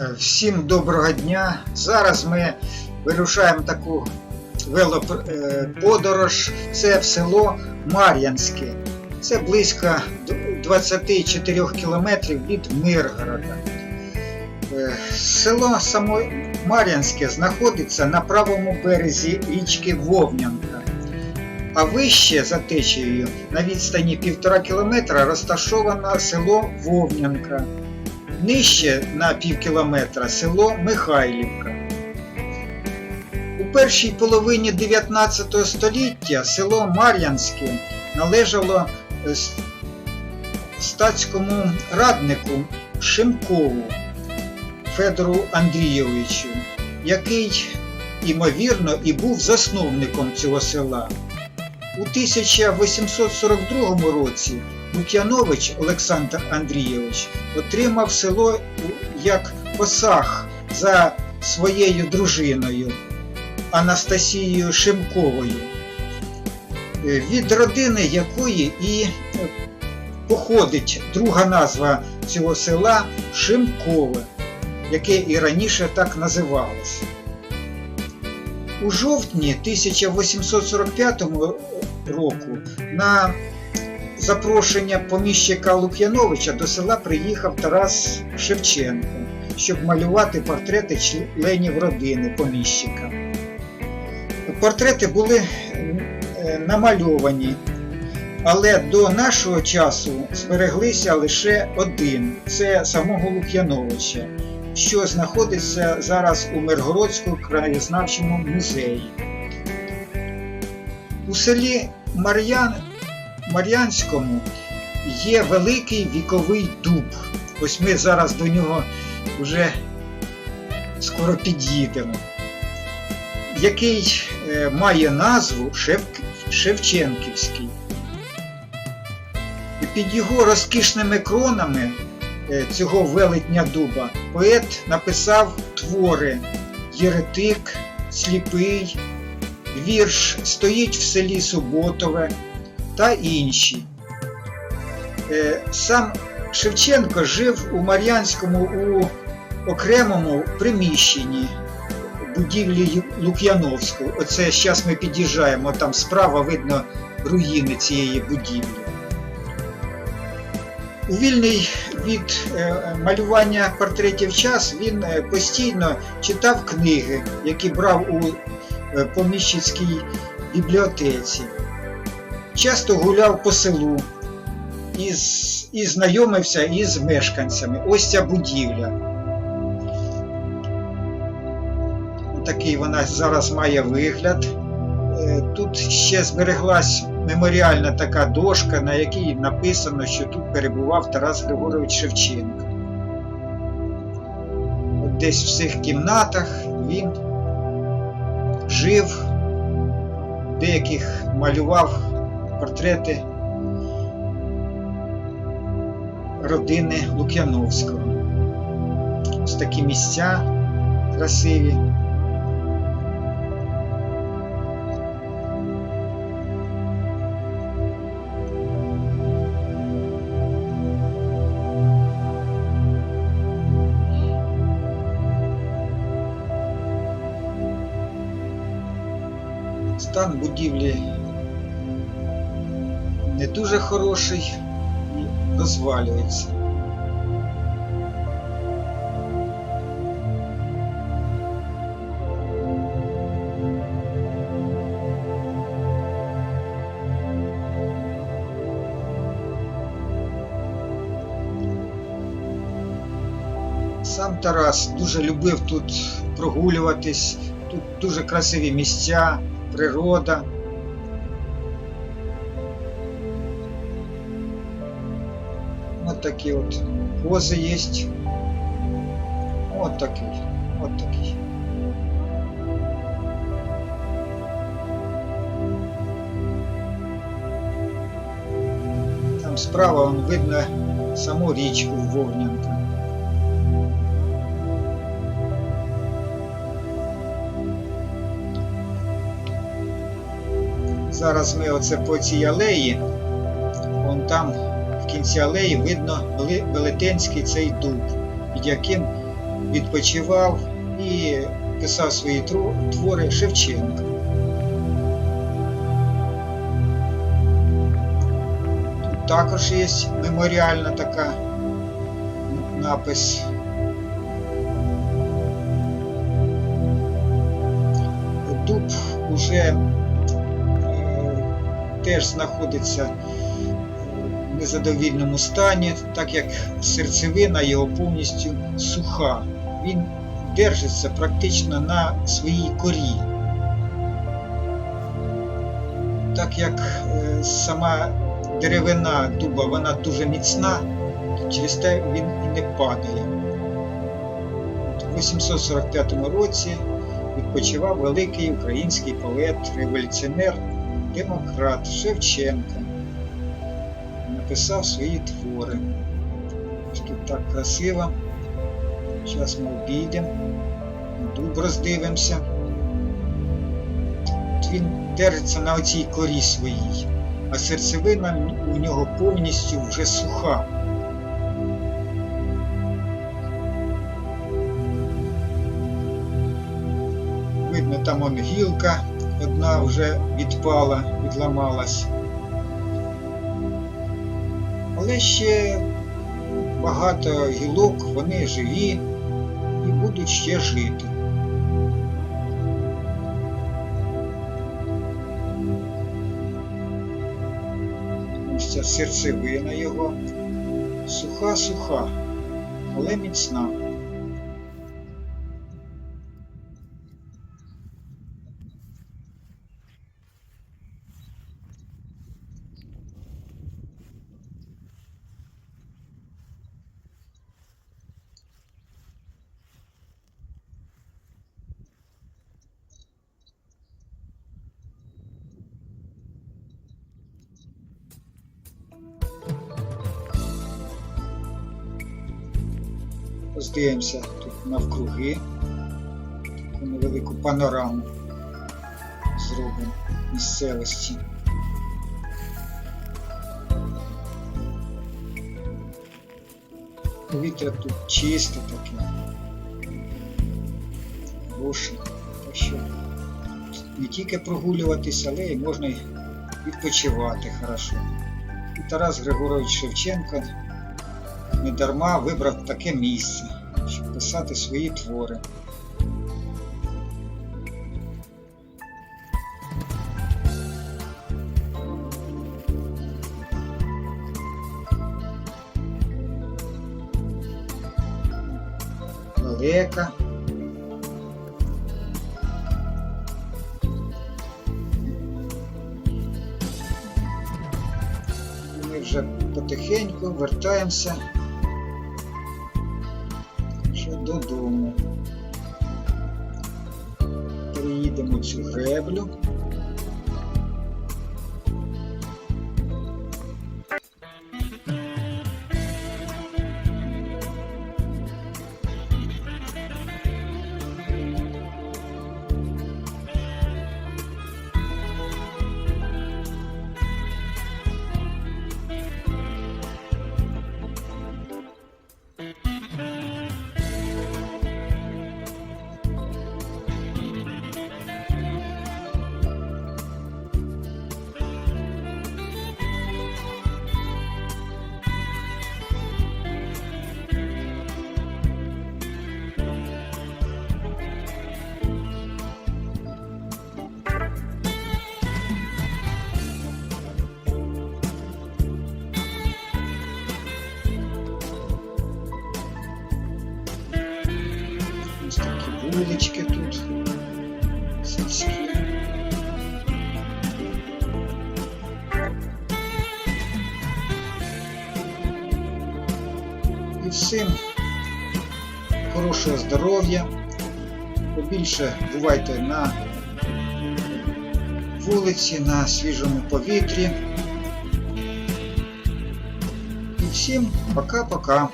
Е, Всім доброго дня. Зараз ми вирушаємо таку велоподорож. Це в село Мар'янське. Це близько 24 кілометрів від Миргорода. Е, Село само Мар'янське знаходиться на правому березі річки Вовнянка. А вище за течією на відстані 1,5 кілометра розташовано село Вовнянка. Нижче на пів кілометра село Михайлівка. У першій половині 19 століття село Мар'янське належало е, статському раднику Шимкову Федору Андрійовичу, який, ймовірно, і був засновником цього села. У 1842 році Лук'янович Олександр Андрійович отримав село як посаг за своєю дружиною Анастасією Шимковою, е, від родини якої і е, походить друга назва цього села Шимкове, яке і раніше так називалося. У жовтні 1845 року на запрошення поміщика Лук'яновича до села приїхав Тарас Шевченко, щоб малювати портрети членів родини поміщика. Портрети були е, намальовані, але до нашого часу збереглися лише один це самого Лук'яновича, що знаходиться зараз у Миргородському краєзнавчому музеї. У селі Мар'ян Мар'янському є великий віковий дуб. Ось ми зараз до нього вже скоро під'їдемо, який е, має назву Шев- Шевченківський. І під його розкішними кронами е, цього велетня дуба поет написав твори Єретик, Сліпий, вірш Стоїть в селі Суботове та інші. Е, Сам Шевченко жив у Мар'янському у окремому приміщенні будівлі Лук'яновського. Оце зараз ми під'їжджаємо, там справа видно руїни цієї будівлі. У вільний від е, малювання портретів час він е, постійно читав книги, які брав у поміщицькій бібліотеці часто гуляв по селу і, з- і знайомився із мешканцями. Ось ця будівля. Такий вона зараз має вигляд. Е, Тут ще збереглась меморіальна така дошка, на якій написано, що тут перебував Тарас Григорович Шевченко. От десь в цих кімнатах він жив, деяких малював портрети родини Лук'яновського. Ось такі місця красиві. Стан будівлі не дуже хороший і розвалюється. Сам Тарас дуже любив тут прогулюватись, тут дуже красиві місця, природа. Вот такие вот позы есть. Вот такие. Вот такие. Там справа вон видно саму річку Вовнянка. Зараз ми оце по цій алеї, вон там кінці алеї видно велетенський цей дуб, під яким відпочивав і писав свої твори Шевченка. Тут також є меморіальна така напис. Дуб уже е, теж знаходиться незадовільному стані, так як серцевина його повністю суха. Він держиться практично на своїй корі. Так як е, сама деревина дуба вона дуже міцна, то через те він і не падає. У 845 році відпочивав великий український поет, революціонер, демократ Шевченко. Написав свої твори. Ось Тут так красиво. Зараз ми обійдемо, дуб роздивимося. От Він держиться на оцій корі своїй, а серцевина у нього повністю вже суха. Видно, там он гілка одна вже відпала, відламалась. Але ще багато гілок, вони живі і будуть ще жити. Ось ця серцевина його суха-суха, але міцна. Роздивимося тут навкруги. Таку невелику панораму зробимо місцевості. Повітря тут чисте таке. Хороше. Так що не тільки прогулюватися, але й можна відпочивати хорошо. І Тарас Григорович Шевченко недарма вибрав таке місце, щоб писати свої твори. Лелека. Ми вже потихеньку вертаємося додому. Приїдемо цю греблю. І всім хорошого здоров'я. Побільше бувайте на вулиці, на свіжому повітрі. І всім пока-пока.